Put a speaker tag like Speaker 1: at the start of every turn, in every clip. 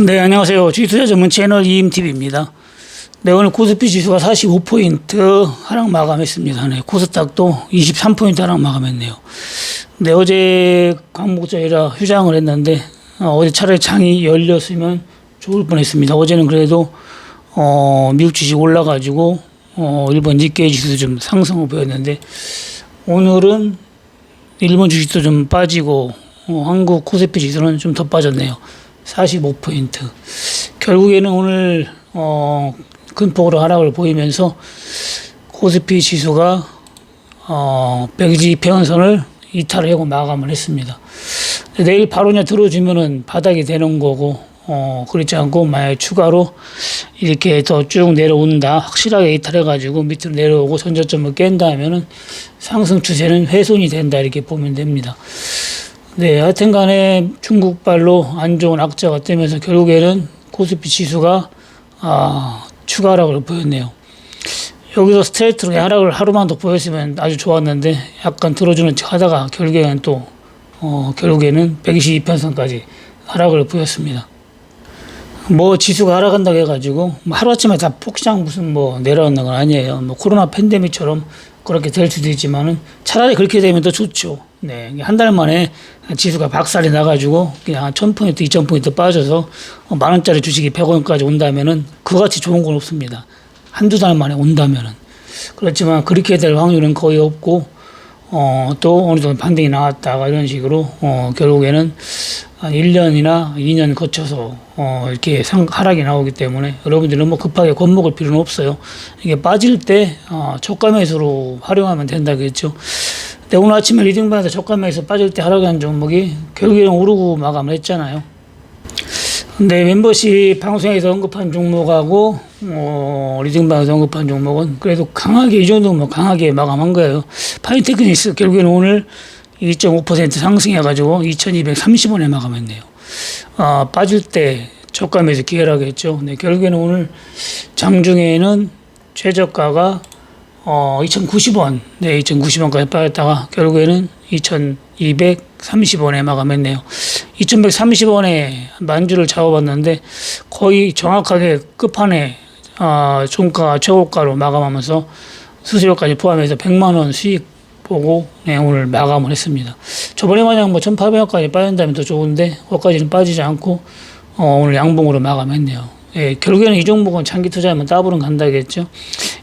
Speaker 1: 네, 안녕하세요. 주식투자 전문 채널 이임TV입니다. 네, 오늘 코스피 지수가 45포인트 하락 마감했습니다. 네, 코스닥도 23포인트 하락 마감했네요. 네, 어제 광복절이라 휴장을 했는데, 어, 제 차라리 장이 열렸으면 좋을 뻔 했습니다. 어제는 그래도, 어, 미국 주식 올라가지고, 어, 일본 니케이 지수도 좀 상승을 보였는데, 오늘은 일본 주식도 좀 빠지고, 어, 한국 코스피 지수는 좀 더 빠졌네요. 45포인트. 결국에는 오늘 어, 큰 폭으로 하락을 보이면서 코스피 지수가 어, 120 평선을 이탈하고 마감을 했습니다. 내일 바로 그냥 들어주면은 바닥이 되는 거고 어, 그렇지 않고 만약 추가로 이렇게 더 쭉 내려온다 확실하게 이탈해가지고 밑으로 내려오고 선저점을 깬다 하면은 상승 추세는 훼손이 된다 이렇게 보면 됩니다. 네, 하여튼 간에 중국발로 안 좋은 악재가 뜨면서 결국에는 코스피 지수가 아, 추가 하락을 보였네요. 여기서 스트레이트로 하락을 하루만 더 보였으면 아주 좋았는데 약간 들어주는 척 하다가 결국에는 또 어, 결국에는 122편선까지 하락을 보였습니다. 뭐 지수가 하락한다고 해가지고 뭐 하루아침에 다 폭삭 무슨 뭐 내려오는 건 아니에요. 뭐 코로나 팬데믹처럼 그렇게 될 수도 있지만은 차라리 그렇게 되면 더 좋죠. 네, 한 달 만에 지수가 박살이 나가지고 그냥 한 1000포인트, 2000포인트 빠져서 어, 만 원짜리 주식이 100원까지 온다면은 그같이 좋은 건 없습니다. 한두 달 만에 온다면은. 그렇지만 그렇게 될 확률은 거의 없고 어, 또 어느 정도 반등이 나왔다가 이런 식으로 어, 결국에는 한 1년이나 2년 거쳐서 어, 이렇게 상, 하락이 나오기 때문에 여러분들이 너무 급하게 겁먹을 필요는 없어요. 이게 빠질 때 어, 초가 매수로 활용하면 된다겠죠. 근데 오늘 아침에 리딩반에서 매수 빠질 때 하락한 종목이 결국에는 오르고 마감을 했잖아요. 근데 멤버십 방송에서 언급한 종목하고 어, 리딩방에서 언급한 종목은 그래도 강하게 이 정도면 뭐 강하게 마감한 거예요. 파이테크니스 결국에는 오늘 2.5% 상승해가지고 2,230원에 마감했네요. 아, 빠질 때 저가 매수 기회라겠죠. 네, 결국에는 오늘 장중에는 최저가가 어, 2,090원, 네, 2,090원까지 빠졌다가 결국에는 2,230원에 마감했네요. 2,130원에 만주를 잡아봤는데 거의 정확하게 끝판에 어, 종가 최고가로 마감하면서 수수료까지 포함해서 100만 원 수익 보고 네, 오늘 마감을 했습니다. 저번에 마냥 뭐 1,800원까지 빠진다면 더 좋은데 거기까지는 빠지지 않고 어, 오늘 양봉으로 마감했네요. 예, 결국에는 이 종목은 장기 투자하면 따블은 간다겠죠.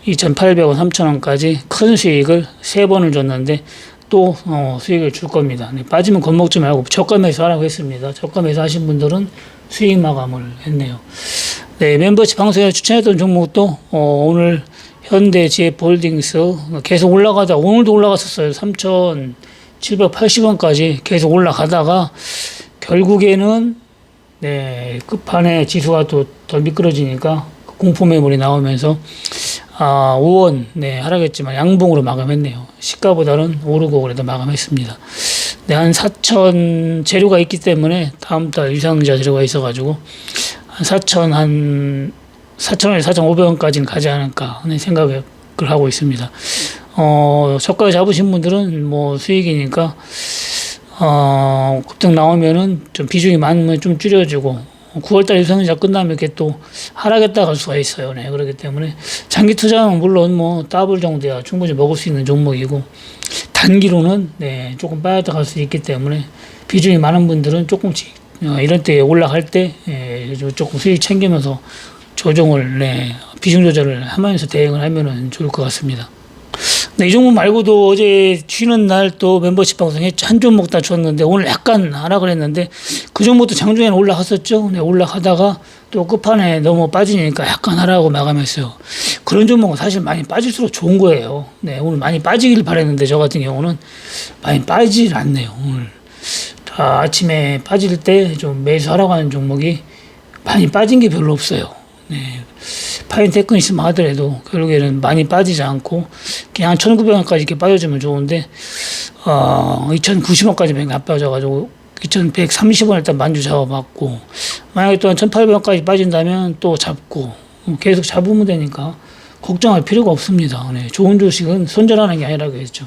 Speaker 1: 2,800원, 3,000원까지 큰 수익을 세 번을 줬는데 또 어, 수익을 줄 겁니다. 네, 빠지면 겁먹지 말고 저가 매수 하라고 했습니다. 저가 매수 하신 분들은 수익 마감을 했네요. 네, 멤버십 방송에 추천했던 종목도 어, 오늘 현대 지혜폴딩스 계속 올라가다 오늘도 올라갔었어요. 3,780원까지 계속 올라가다가 결국에는 네, 끝판에 지수가 또 더 미끄러지니까 공포 매물이 나오면서 아, 5원 네, 하락했지만 양봉으로 마감했네요. 시가보다는 오르고 그래도 마감했습니다. 네, 한 4천 재료가 있기 때문에 다음 달 유상자 재료가 있어가지고 한 4천 한 4천원에서 4,500원까지는 가지 않을까 하는 생각을 하고 있습니다. 어, 저가 잡으신 분들은 뭐 수익이니까 어, 급등 나오면은 좀 비중이 많으면 좀 줄여주고 9월달 유상자 끝나면 이렇게 또 하락했다 갈 수가 있어요. 네, 그렇기 때문에 장기 투자는 물론 뭐 더블 정도야 충분히 먹을 수 있는 종목이고 단기로는 네, 조금 빠졌다 갈 수 있기 때문에 비중이 많은 분들은 조금씩 어, 이런 때 올라갈 때 예, 조금 수익 챙기면서 조정을 네, 비중 조절을 하면서 대응을 하면은 좋을 것 같습니다. 네, 이 종목 말고도 어제 쉬는 날 또 멤버십 방송에 한 종목 다 줬는데 오늘 약간 하락을 했는데 그 종목도 장중에는 올라갔었죠. 네, 올라가다가 또 끝판에 너무 빠지니까 약간 하락하고 마감했어요. 그런 종목은 사실 많이 빠질수록 좋은 거예요. 네, 오늘 많이 빠지길 바랬는데 저 같은 경우는 많이 빠지질 않네요. 오늘 다 아침에 빠질 때 좀 매수하라고 하는 종목이 많이 빠진 게 별로 없어요. 네. 파인 테크니스만 하더라도 결국에는 많이 빠지지 않고 그냥 한 1,900원까지 이렇게 빠져주면 좋은데 어, 2,090원까지 안 빠져가지고 2,130원 일단 만주 잡아봤고 만약에 또 한 1,800원까지 빠진다면 또 잡고 계속 잡으면 되니까 걱정할 필요가 없습니다. 네, 좋은 주식은 손절하는 게 아니라고 했죠.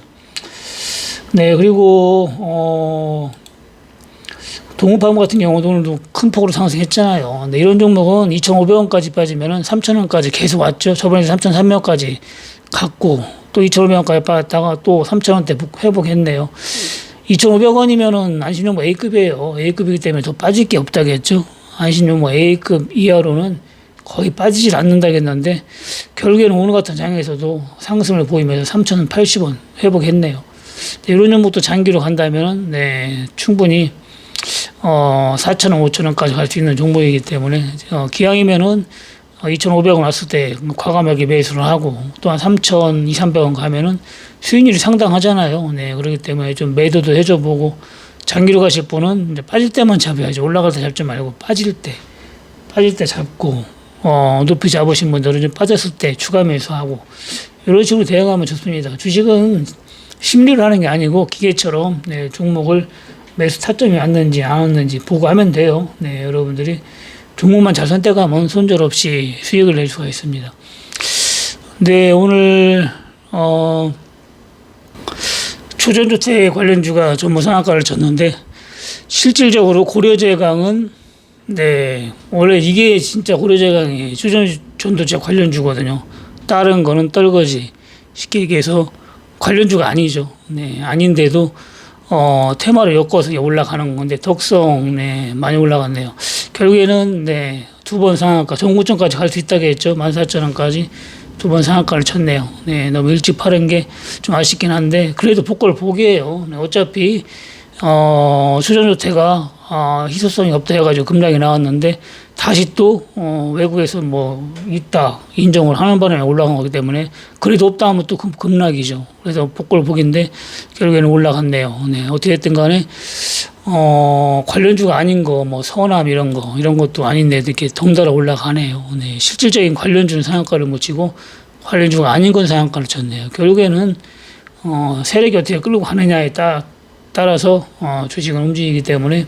Speaker 1: 네, 그리고 어, 동우파무 같은 경우도 오늘도 큰 폭으로 상승했잖아요. 근데 이런 종목은 2,500원까지 빠지면은 3,000원까지 계속 왔죠. 저번에 3,300원까지 갔고 또 2,500원까지 빠졌다가 또 3,000원대 회복했네요. 2,500원이면은 안심종목 A급이에요. A급이기 때문에 더 빠질 게 없다겠죠. 안심종목 A급 이하로는 거의 빠지질 않는다겠는데 결국에는 오늘 같은 장에서도 상승을 보이면서 3,080원 회복했네요. 이런 종목도 장기로 간다면 네 충분히 어 4,000원, 5,000원까지 갈 수 있는 종목이기 때문에 어, 기왕이면은 어, 2,500원 왔을 때 과감하게 매수를 하고 또 한 3,000, 2, 300원 가면은 수익률이 상당하잖아요. 네 그렇기 때문에 좀 매도도 해줘 보고 장기로 가실 분은 이제 빠질 때만 잡아야지 올라갈 때 잡지 말고 빠질 때 빠질 때 잡고 어 높이 잡으신 분들은 좀 빠졌을 때 추가 매수하고 이런 식으로 대응하면 좋습니다. 주식은 심리를 하는 게 아니고 기계처럼 네, 종목을 매수 타점이 왔는지 안 왔는지 보고 하면 돼요. 네, 여러분들이 종목만 잘 선택하면 손절 없이 수익을 낼 수가 있습니다. 네, 오늘 어 초전주택 관련주가 전부 상한가를 쳤는데 실질적으로 고려제강은 네 원래 이게 진짜 고려제강이 초전전도제 관련주거든요. 다른 거는 떨거지 쉽게 얘기해서 관련주가 아니죠. 네 아닌데도 어 테마를 엮어서 올라가는 건데 덕성 네 많이 올라갔네요. 결국에는 네 두 번 상한가 전고점까지 갈 수 있다고 했죠. 14,000원까지 두 번 상한가를 쳤네요. 네, 너무 일찍 파는 게 좀 아쉽긴 한데 그래도 복걸 보기에요. 네, 어차피 어, 수전조태가 어, 희소성이 없다 해가지고 급락이 나왔는데 다시 또 어, 외국에서 뭐 있다 인정을 하는 바람에 올라간 거기 때문에 그래도 없다 하면 또 급- 급락이죠. 그래서 복걸 보기인데 결국에는 올라갔네요. 네, 어떻게 됐든 간에 어, 관련주가 아닌 거, 뭐, 서남 이런 거, 이런 것도 아닌데 이렇게 덩달아 올라가네요. 네, 실질적인 관련주는 상한가를 못 치고 관련주가 아닌 건 상한가를 쳤네요. 결국에는, 어, 세력이 어떻게 끌고 가느냐에 따, 따라서, 어, 주식은 움직이기 때문에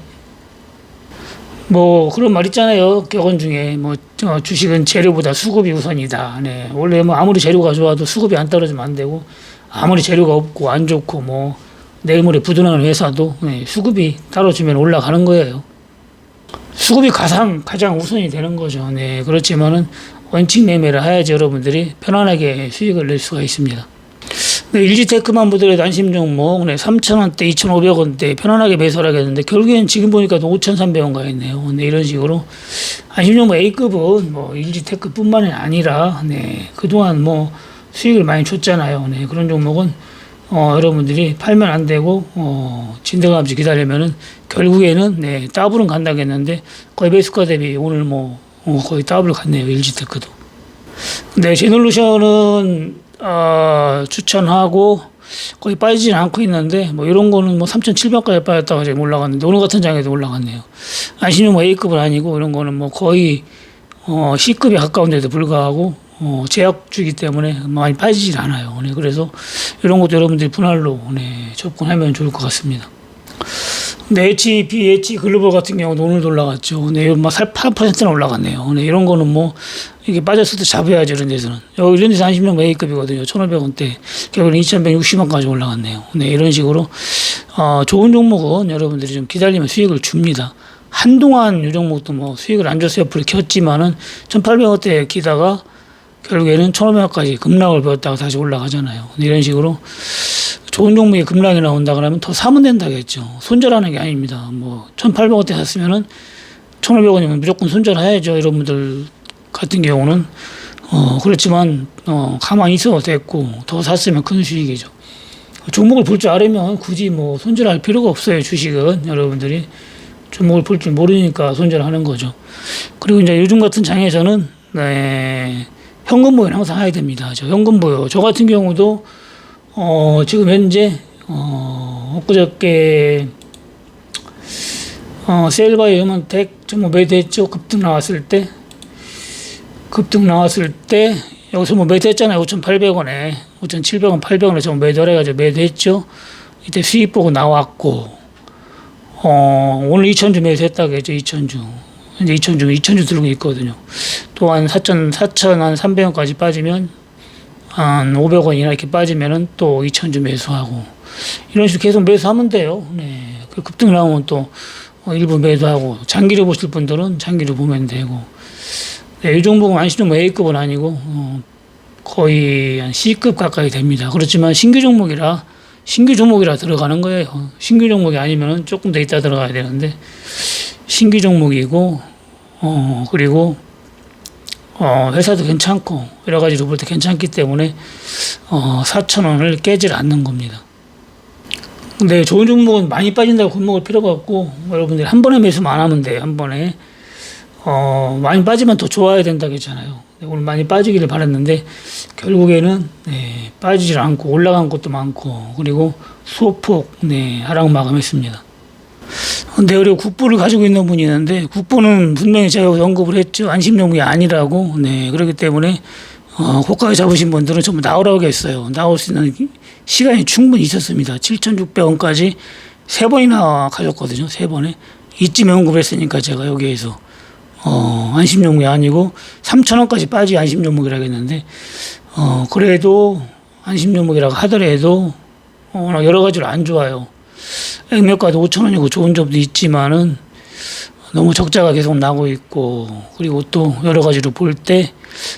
Speaker 1: 뭐, 그런 말 있잖아요. 격언 중에, 뭐, 어, 주식은 재료보다 수급이 우선이다. 네, 원래 뭐 아무리 재료가 좋아도 수급이 안 떨어지면 안 되고 아무리 재료가 없고 안 좋고 뭐, 내일 모레 부도나는 회사도 네, 수급이 따라주면 올라가는 거예요. 수급이 가장 가장 우선이 되는 거죠. 네, 그렇지만은 원칙 매매를 해야지 여러분들이 편안하게 수익을 낼 수가 있습니다. 네, 일지테크만 보더라도 안심 종목 네, 3,000원대, 2,500원대 편안하게 매수를 하겠는데 결국엔 지금 보니까 5,300원 가 있네요. 네, 이런 식으로 안심 종목 A급은 뭐 일지테크뿐만이 아니라 네, 그동안 뭐 수익을 많이 줬잖아요. 네, 그런 종목은 어, 여러분들이 팔면 안 되고 어, 진등함지 기다리면은 결국에는 네, 더블은 간다겠는데 거의 매수가 대비 오늘 뭐 어, 거의 더블 갔네요 일지테크도. 네, 제놀루션은 어, 추천하고 거의 빠지진 않고 있는데 뭐 이런 거는 뭐 3,700까지 빠졌다가 지금 올라갔는데 오늘 같은 장에도 올라갔네요. 안신용 뭐 A급은 아니고 이런 거는 뭐 거의 어, C급에 가까운 데도 불구하고 어, 제약주기 때문에 많이 빠지질 않아요. 네, 그래서 이런 것도 여러분들이 분할로 네, 접근하면 좋을 것 같습니다. 네, H, B, H 글로벌 같은 경우도 오늘도 올라갔죠. 네, 막 8%나 올라갔네요. 네, 이런 거는 뭐, 이게 빠졌을 때 잡아야죠, 이런 데서는. 여기 이런 데서 안심용 A급이거든요. 1,500원대. 결국은 2,160원까지 올라갔네요. 네, 이런 식으로, 어, 좋은 종목은 여러분들이 좀 기다리면 수익을 줍니다. 한동안 이 종목도 뭐 수익을 안 줘서 옆으로 켰지만은 1,800원대에 기다가 결국에는 1,500원까지 급락을 보였다가 다시 올라가잖아요. 이런 식으로 좋은 종목이 급락이 나온다 그러면 더 사면 된다겠죠. 손절하는 게 아닙니다. 뭐 1,800원대 샀으면은 1,500원이면 무조건 손절해야죠. 여러분들 같은 경우는 어 그렇지만 어 가만히 있어도 됐고 더 샀으면 큰 수익이죠. 종목을 볼 줄 알으면 굳이 뭐 손절할 필요가 없어요. 주식은 여러분들이 종목을 볼 줄 모르니까 손절하는 거죠. 그리고 이제 요즘 같은 장에서는 네, 현금 보유는 항상 해야 됩니다. 저 현금 보유. 저 같은 경우도 어, 지금 현재 어, 엊그저께 어, 세일바이 휴먼텍 좀뭐 매도했죠. 급등 나왔을 때 급등 나왔을 때 여기서 뭐 매도했잖아요. 5,800원에 5,700원, 800원에 좀 매도를 해가지고 매도했죠. 이때 수익 보고 나왔고 어, 오늘 2천주 매수했다고 했죠. 2천주. 현재 2천주, 2천주 들고 있거든요. 또한 4천, 4천 한 300원까지 빠지면 한 500원이나 이렇게 빠지면은 또 2천주 매수하고 이런 식으로 계속 매수하면 돼요. 네. 그 급등 나오면 또 어, 일부 매도하고 장기로 보실 분들은 장기로 보면 되고 네, 이 종목은 안시종 A급은 아니고 어, 거의 한 C급 가까이 됩니다. 그렇지만 신규 종목이라 신규 종목이라 들어가는 거예요. 신규 종목이 아니면 조금 더 있다 들어가야 되는데 신규 종목이고 어 그리고 어 회사도 괜찮고 여러 가지로 볼 때 괜찮기 때문에 어 4천 원을 깨질 않는 겁니다. 근데 좋은 종목은 많이 빠진다고 겁먹을 필요가 없고 여러분들이 한 번에 매수만 안 하면 돼요. 한 번에 어 많이 빠지면 더 좋아야 된다고 했잖아요. 네, 오늘 많이 빠지기를 바랐는데 결국에는 네, 빠지질 않고 올라간 것도 많고 그리고 소폭 네, 하락 마감했습니다. 우리 국부를 가지고 있는 분이 있는데 국부는 분명히 제가 언급을 했죠. 안심용이 아니라고. 네, 그렇기 때문에 어, 고가에 잡으신 분들은 전부 나오라고 했어요. 나올 수 있는 시간이 충분히 있었습니다. 7,600원까지 세 번이나 가졌거든요. 세 번에. 이쯤에 언급을 했으니까 제가 여기에서 어, 안심용이 아니고 3,000원까지 빠지 안심용목이라고 했는데 어, 그래도 안심용목이라고 하더라도 어, 여러 가지로 안 좋아요. 액면가도 5천 원이고 좋은 점도 있지만은 너무 적자가 계속 나고 있고 그리고 또 여러 가지로 볼 때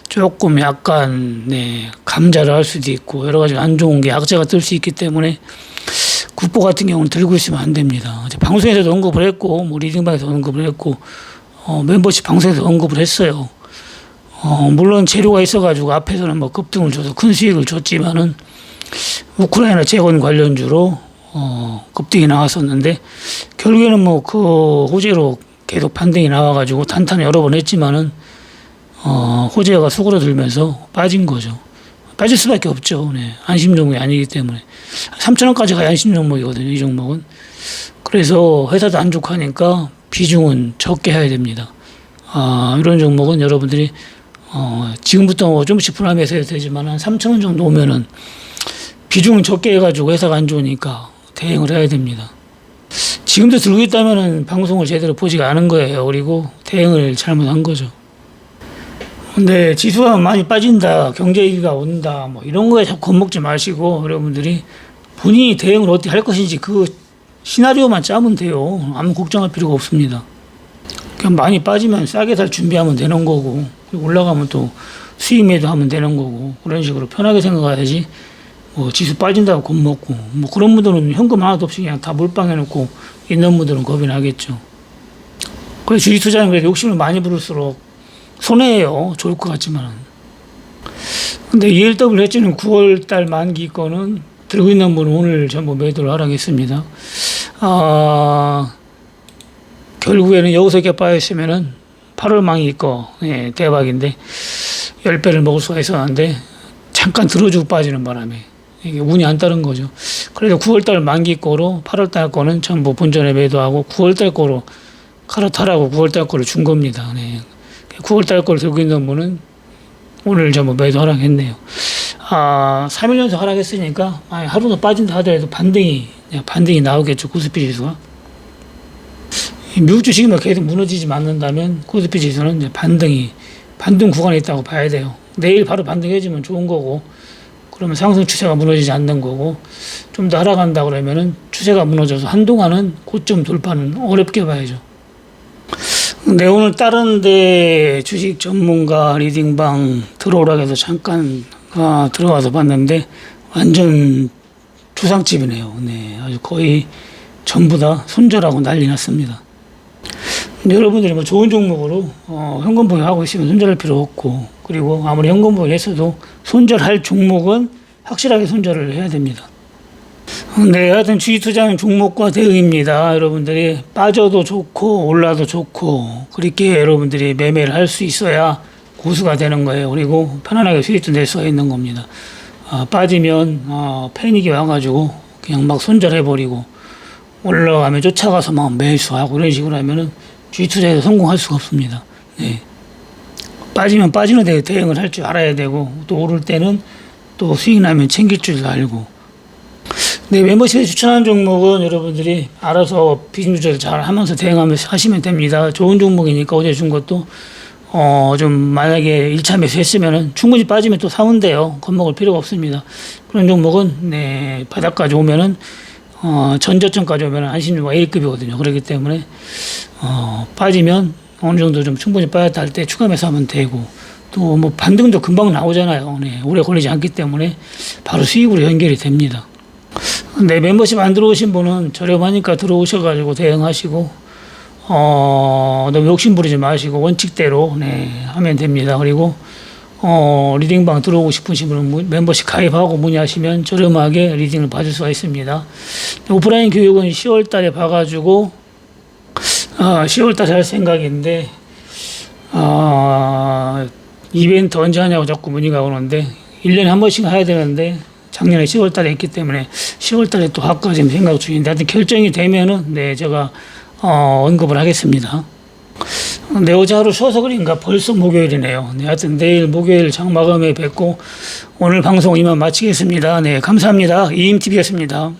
Speaker 1: 조금 약간 네 감자를 할 수도 있고 여러 가지 안 좋은 게 악재가 뜰 수 있기 때문에 국보 같은 경우는 들고 있으면 안 됩니다. 이제 방송에서도 언급을 했고 뭐 리딩방에서 언급을 했고 어, 멤버십 방송에서 언급을 했어요. 어, 물론 재료가 있어가지고 앞에서는 뭐 급등을 줘서 큰 수익을 줬지만은 우크라이나 재건 관련주로 어, 급등이 나왔었는데 결국에는 뭐 그 호재로 계속 반등이 나와가지고 단타는 여러 번 했지만은 어, 호재가 수그러들면서 빠진 거죠. 빠질 수밖에 없죠. 네. 안심 종목이 아니기 때문에 3천 원까지 가야 안심 종목이거든요. 이 종목은. 그래서 회사도 안 좋고 하니까 비중은 적게 해야 됩니다. 아, 이런 종목은 여러분들이 어, 지금부터 좀씩 불안해서 해도 되지만 한 3천 원 정도 오면은 비중은 적게 해가지고 회사가 안 좋으니까 대응을 해야 됩니다. 지금도 들고 있다면은 방송을 제대로 보지가 않은 거예요. 그리고 대응을 잘못한 거죠. 근데 지수가 많이 빠진다, 경제 위기가 온다, 뭐 이런 거에 자꾸 겁먹지 마시고 여러분들이 본인이 대응을 어떻게 할 것인지 그 시나리오만 짜면 돼요. 아무 걱정할 필요가 없습니다. 그냥 많이 빠지면 싸게 살 준비하면 되는 거고 올라가면 또 수익 매도 하면 되는 거고 그런 식으로 편하게 생각해야지 뭐 지수 빠진다고 겁먹고 뭐 그런 분들은 현금 하나도 없이 그냥 다 몰빵해 놓고 있는 분들은 겁이 나겠죠. 그래서 주식 투자는 그래도 욕심을 많이 부를수록 손해예요. 좋을 것 같지만. 근데 ELW 해지는 9월 달 만기 거는 들고 있는 분은 오늘 전부 매도를 하라겠습니다. 아, 결국에는 여기서 이렇게 빠졌으면은 8월 망이 거, 예, 대박인데 10배를 먹을 수가 있었는데 잠깐 들어주고 빠지는 바람에 이게 운이 안 따른 거죠. 그래서 9월달 만기 거로 8월달 거는 전부 본전에 매도하고 9월달 거로 갈아타라고 9월달 거를 준 겁니다. 네. 9월달 거를 들고 있는 분은 오늘 전부 매도 하락했네요. 아, 3일 연속 하락했으니까 하루도 빠진다 하더라도 반등이 네, 반등이 나오겠죠. 코스피 지수가. 미국 주식이 뭐 계속 무너지지 않는다면 코스피 지수는 이제 반등이 반등 구간에 있다고 봐야 돼요. 내일 바로 반등해주면 좋은 거고 그러면 상승 추세가 무너지지 않는 거고 좀더 하락한다 그러면은 추세가 무너져서 한동안은 고점 돌파는 어렵게 봐야죠. 네 오늘 다른데 주식 전문가 리딩방 들어오라 해서 잠깐 아, 들어가서 봤는데 완전 주상집이네요. 네 아주 거의 전부 다 손절하고 난리 났습니다. 여러분들이 뭐 좋은 종목으로 어, 현금 보유하고 있으면 손절할 필요 없고 그리고 아무리 현금 보유했어도 손절할 종목은 확실하게 손절을 해야 됩니다. 네, 하여튼 주식 투자는 종목과 대응입니다. 여러분들이 빠져도 좋고 올라도 좋고 그렇게 여러분들이 매매를 할 수 있어야 고수가 되는 거예요. 그리고 편안하게 수익도 낼 수가 있는 겁니다. 아, 빠지면 어, 패닉이 와가지고 그냥 막 손절해버리고 올라가면 쫓아가서 막 매수하고 이런 식으로 하면은 주식 투자에서 성공할 수가 없습니다. 네. 빠지면 빠지는 데 대응을 할 줄 알아야 되고 또 오를 때는 또 수익 나면 챙길 줄 알고 네, 멤버십에 추천한 종목은 여러분들이 알아서 조절 잘 하면서 대응하면서 하시면 됩니다. 좋은 종목이니까 어제 준 것도 어, 좀 만약에 1차 매수했으면은 충분히 빠지면 또 사면 돼요. 겁먹을 필요가 없습니다. 그런 종목은 네, 바닥까지 오면은 어, 전저점까지 오면 안심료가 A급이거든요. 그렇기 때문에 어, 빠지면 어느 정도 좀 충분히 빠졌다 할 때 추가 매수하면 되고 또 뭐 반등도 금방 나오잖아요. 네, 오래 걸리지 않기 때문에 바로 수익으로 연결이 됩니다. 네, 멤버십 안 들어오신 분은 저렴하니까 들어오셔가지고 대응하시고 어, 너무 욕심 부리지 마시고 원칙대로 네, 하면 됩니다. 그리고 어, 리딩방 들어오고 싶으신 분은 문- 멤버십 가입하고 문의하시면 저렴하게 리딩을 받을 수가 있습니다. 오프라인 교육은 10월 달에 봐가지고 아, 10월 달에 할 생각인데 아, 이벤트 언제 하냐고 자꾸 문의가 오는데 1년에 한 번씩 해야 되는데 작년에 10월 달에 했기 때문에 10월 달에 또 할까 지금 생각 중인데 하여튼 결정이 되면은 네 제가 어, 언급을 하겠습니다. 네, 어제 하루 쉬어서 그런가 벌써 목요일이네요. 네, 하여튼 내일 목요일 장마감에 뵙고 오늘 방송 이만 마치겠습니다. 네, 감사합니다. 이임TV였습니다.